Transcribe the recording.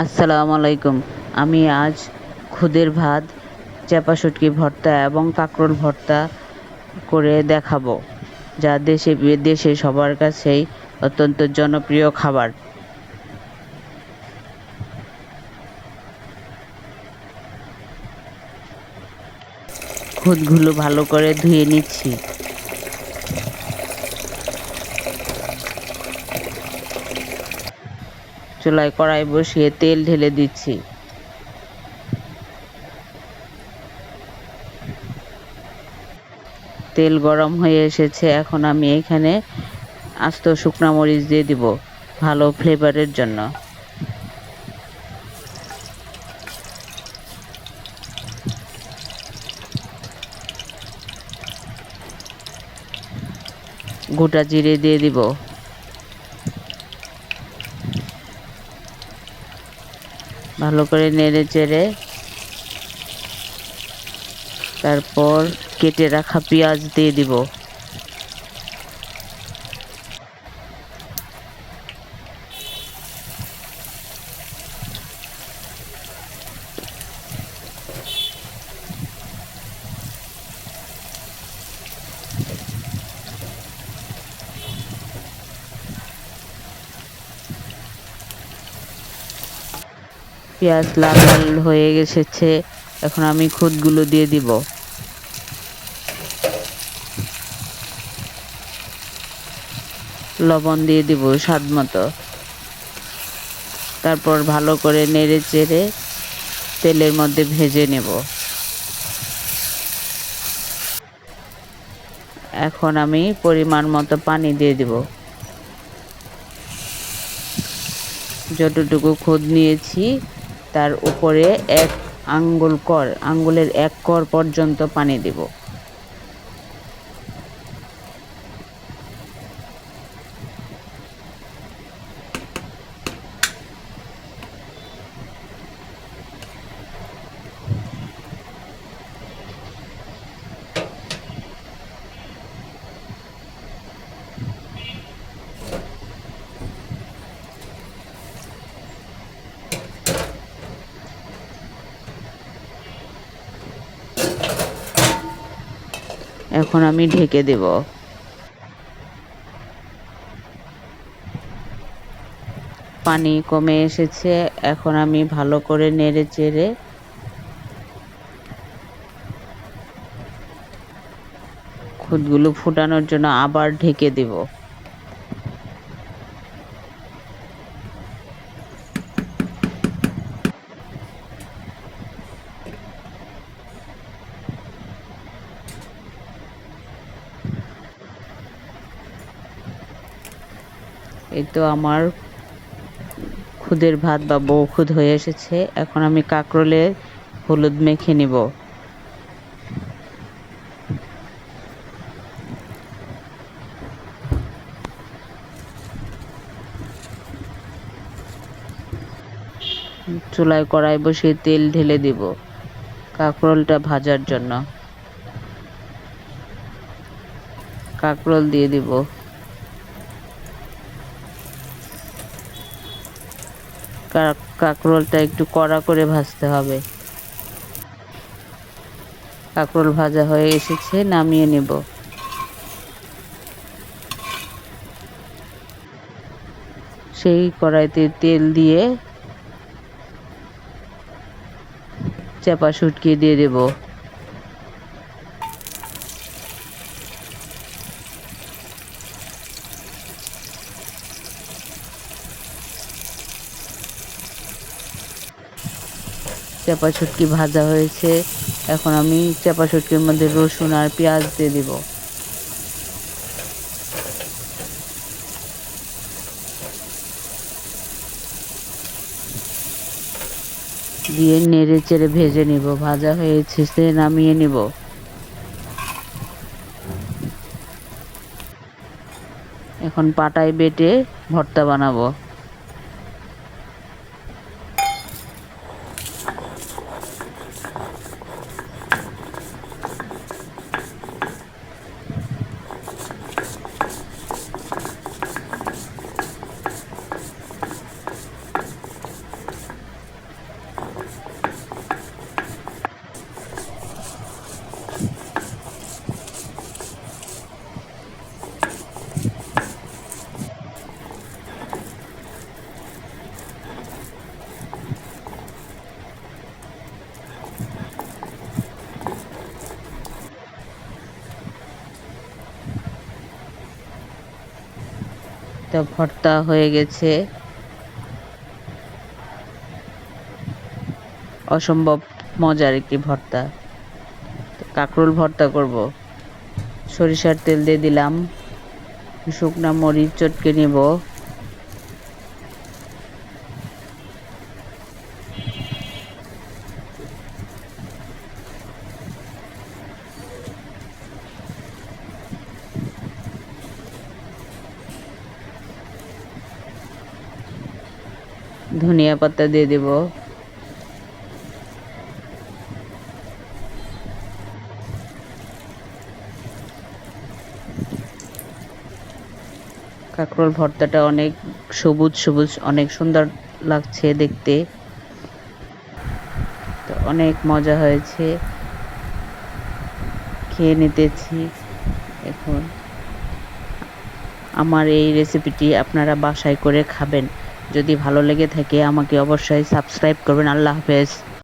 আসসালামু আলাইকুম আমি আজ খুদের ভাত চেপা শুটকি ভর্তা এবং কাঁকরোল ভর্তা করে দেখাবো, যা দেশে বিদেশে সবার কাছেই অত্যন্ত জনপ্রিয় খাবার। খুদগুলো ভালো করে ধুয়ে নিচ্ছি। চুলায় কড়াই বসিয়ে তেল ঢেলে দিচ্ছি। তেল গরম হয়ে এসেছে, এখন আমি এখানে আস্ত শুকনো মরিচ দিয়ে দিব, ভালো ফ্লেভারের জন্য। গোটা জিরে দিয়ে দিব। ভালো করে নেড়ে চেড়ে তারপর কেটে রাখা পেঁয়াজ দিয়ে দিব। পেঁয়াজ লাল লাল হয়ে এসেছে, এখন আমি খুদগুলো দিয়ে দিব। লবণ দিয়ে দিব স্বাদ মতো। তারপর ভালো করে নেড়ে চেড়ে তেলের মধ্যে ভেজে নেব। এখন আমি পরিমাণ মতো পানি দিয়ে দিব। যতটুকু খুদ নিয়েছি তার উপরে এক আঙ্গুল কর আঙ্গুলের এক কর পর্যন্ত পানি দেব। এখন আমি ঢেকে দেব। পানি কমে এসেছে, এখন আমি ভালো করে নেড়ে চেড়ে খুদগুলো ফুটানোর জন্য আবার ঢেকে দেব। এই তো আমার খুদের ভাত বা বউ খুদ হয়ে এসেছে। এখন আমি কাঁকরোলে হলুদ মেখে নিব। চুলায় কড়াই বসিয়ে তেল ঢেলে দিব কাঁকরোলটা ভাজার জন্য। কাঁকরোল দিয়ে দিব। কাঁকরোলটা একটু কড়া করে ভাজতে হবে। কাঁকরোল ভাজা হয়ে এসেছে, নামিয়ে নেব। সেই কড়াইতে তেল দিয়ে চাপা শুটকি দিয়ে দেব। চাপা শুটকি ভাজা হয়েছে। এখন আমি চাপা শুটকির মধ্যে রসুন আর পেঁয়াজ দিয়ে দিব। দিয়ে নেড়ে চেড়ে ভেজে নিব। ভাজা হয়েছে নামিয়ে নিব। এখন পাটায় বেটে ভর্তা বানাবো। তো ভর্তা হয়ে গেছে। অসম্ভব মজার একটি ভর্তা। কাঁকরোল ভর্তা করব। সরিষার তেল দিয়ে দিলাম। শুকনা মরিচ চটকে নিব। ধনিয়া পাতা দিয়ে দেব। কাঁকরোল ভর্তাটা অনেক সবুজ সবুজ, অনেক সুন্দর লাগছে দেখতে। তো অনেক মজা হয়েছে। খেয়ে নিতেছি এখন। আমার এই রেসিপিটি আপনারা বাসায় করে খাবেন। যদি ভালো লেগে থাকে আমাকে অবশ্যই সাবস্ক্রাইব করবেন। আল্লাহ হাফেজ।